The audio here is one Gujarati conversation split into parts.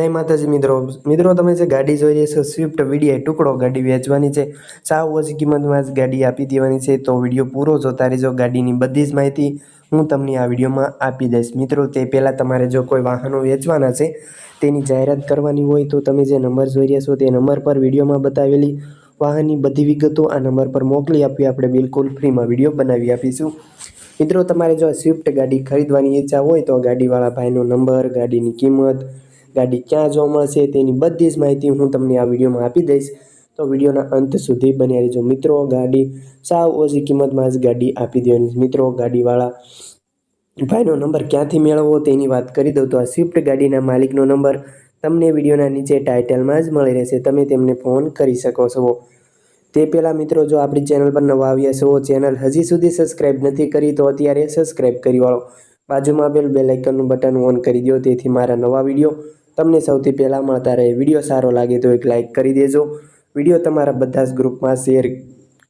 જય માતાજી મિત્રો મિત્રો તમે જે ગાડી જોઈ રહ્યા છો સ્વિફ્ટ વીડીઆઈ ટુકડો ગાડી વેચવાની છે. સાવ ઓછી કિંમતમાં જ ગાડી આપી દેવાની છે. તો વીડિયો પૂરો જોતા રહેજો. ગાડીની બધી જ માહિતી હું તમને આ વિડીયોમાં આપી દઈશ. મિત્રો, તે પહેલાં તમારે જો કોઈ વાહનો વેચવાના છે, તેની જાહેરાત કરવાની હોય તો તમે જે નંબર જોઈ રહ્યા છો તે નંબર પર વિડીયોમાં બતાવેલી વાહનની બધી વિગતો આ નંબર પર મોકલી આપી આપણે બિલકુલ ફ્રીમાં વીડિયો બનાવી આપીશું. મિત્રો, તમારે જો સ્વિફ્ટ ગાડી ખરીદવાની ઈચ્છા હોય તો ગાડીવાળા ભાઈનો નંબર, ગાડીની કિંમત ગાડી ક્યાં જોવા મળશે તેની બધી જ માહિતી હું તમને આ વિડીયોમાં આપી દઈશ. તો વિડીયોના અંત સુધી બન્યા રહેજો મિત્રો. ગાડી સાવ ઓછી કિંમતમાં જ ગાડી આપી દેવાની મિત્રો, ગાડીવાળા ભાઈનો નંબર ક્યાંથી મેળવવો તેની વાત કરી દઉં તો આ સ્વિફ્ટ ગાડીના માલિકનો નંબર તમને વિડીયોના નીચે ટાઇટલમાં જ મળી રહેશે. તમે તેમને ફોન કરી શકો છો. તે પહેલાં મિત્રો, જો આપણી ચેનલ પર નવા આવ્યા છો, ચેનલ હજી સુધી સબસ્ક્રાઇબ નથી કરી તો અત્યારે સબસ્ક્રાઇબ કરી વાળો. બાજુમાં આપેલ બે બટન ઓન કરી દો, તેથી મારા નવા વીડિયો તમને સૌથી પહેલાં મળતા રહે વીડિયો સારો લાગે તો એક લાઇક કરી દેજો. વીડિયો તમારા બધા જ ગ્રુપમાં શેર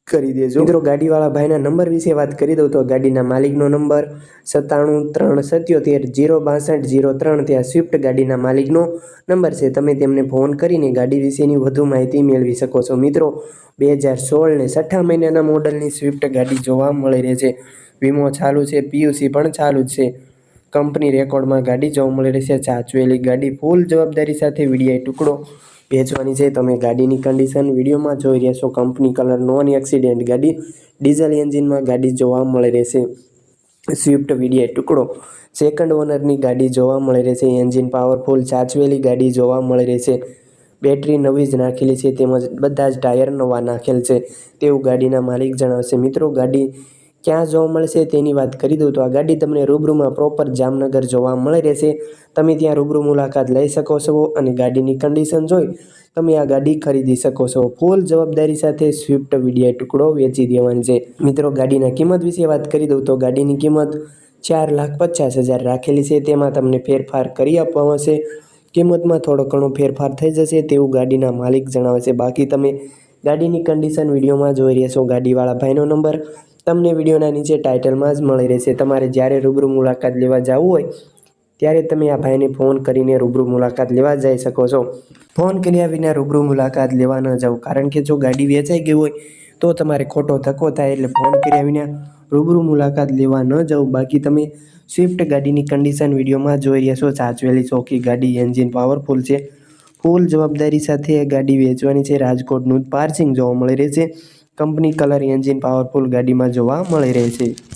કરી દેજો. મિત્રો, ગાડીવાળા ભાઈના નંબર વિશે વાત કરી દઉં તો ગાડીના માલિકનો નંબર સત્તાણું ત્રણ સત્યોતેર જીરો બાસઠ જીરો ત્રણ ત્યાં સ્વિફ્ટ ગાડીના માલિકનો નંબર છે. તમે તેમને ફોન કરીને ગાડી વિશેની વધુ માહિતી મેળવી શકો છો. મિત્રો, બે હજાર સોળને છઠ્ઠા મહિનાના મોડલની સ્વિફ્ટ ગાડી જોવા મળી રહે છે. વીમો ચાલુ છે પીયુસી પણ ચાલુ જ છે. કંપની રેકોર્ડમાં ગાડી જોવા મળી રહેશે સાચવેલી ગાડી ફૂલ જવાબદારી સાથે વીડીઆઈ ટુકડો વેચવાની છે. તમે ગાડીની કન્ડિશન વિડીયોમાં જોઈ રહ્યા છો. કંપની કલર નોન એક્સિડેન્ટ ગાડી ડીઝલ એન્જિનમાં ગાડી જોવા મળી રહેશે સ્વિફ્ટ વીડીઆઈ ટુકડો સેકન્ડ ઓનરની ગાડી જોવા મળી રહેશે એન્જિન પાવરફુલ સાચવેલી ગાડી જોવા મળી રહેશે બેટરી નવી જ નાખેલી છે. તેમજ બધા જ ટાયર નવા નાખેલ છે. તેવું ગાડીના માલિક જણાવશે મિત્રો, ગાડી ક્યાં જોવા મળશે તેની વાત કરી દઉં. તો આ ગાડી તમને રૂબરૂમાં પ્રોપર જામનગર જોવા મળી રહેશે. તમે ત્યાં રૂબરૂ મુલાકાત લઈ શકો છો અને ગાડીની કન્ડિશન જોઈ તમે આ ગાડી ખરીદી શકો છો. ફૂલ જવાબદારી સાથે સ્વિફ્ટ વિડીયા ટુકડો વેચી દેવાની છે. મિત્રો, ગાડીના કિંમત વિશે વાત કરી દઉં તો ગાડીની કિંમત ચાર લાખ પચાસ હજાર રાખેલી છે. તેમાં તમને ફેરફાર કરી આપવામાં આવશે. કિંમતમાં થોડો ઘણો ફેરફાર થઈ જશે તેવું ગાડીના માલિક જણાવે છે. બાકી તમે ગાડીની કન્ડિશન વિડીયોમાં જોઈ રહ્યા છો. ગાડીવાળા ભાઈનો નંબર તમને વિડીયોના નીચે ટાઇટલમાં જ મળી રહેશે. તમારે જ્યારે રૂબરૂ મુલાકાત લેવા જવું હોય, ત્યારે તમે આ ભાઈને ફોન કરીને રૂબરૂ મુલાકાત લેવા જઈ શકો છો. ફોન કર્યા વિના રૂબરૂ મુલાકાત લેવા ન જાવ. કારણ કે જો ગાડી વેચાઈ ગઈ હોય, તો તમારે ખોટો ધક્કો થાય એટલે ફોન કર્યા વિના રૂબરૂ મુલાકાત લેવા ન જાવ. બાકી તમે સ્વિફ્ટ ગાડીની કન્ડિશન વિડીયોમાં જોઈ રહ્યા છો. સાચવેલી ચોખ્ખી ગાડી એન્જિન પાવરફુલ છે. ફૂલ જવાબદારી સાથે ગાડી વેચવાની છે. રાજકોટનું જ પાર્સિંગ જોવા મળી રહેશે. કંપની કલર એન્જિન પાવરફુલ ગાડીમાં જોવા મળી રહે છે.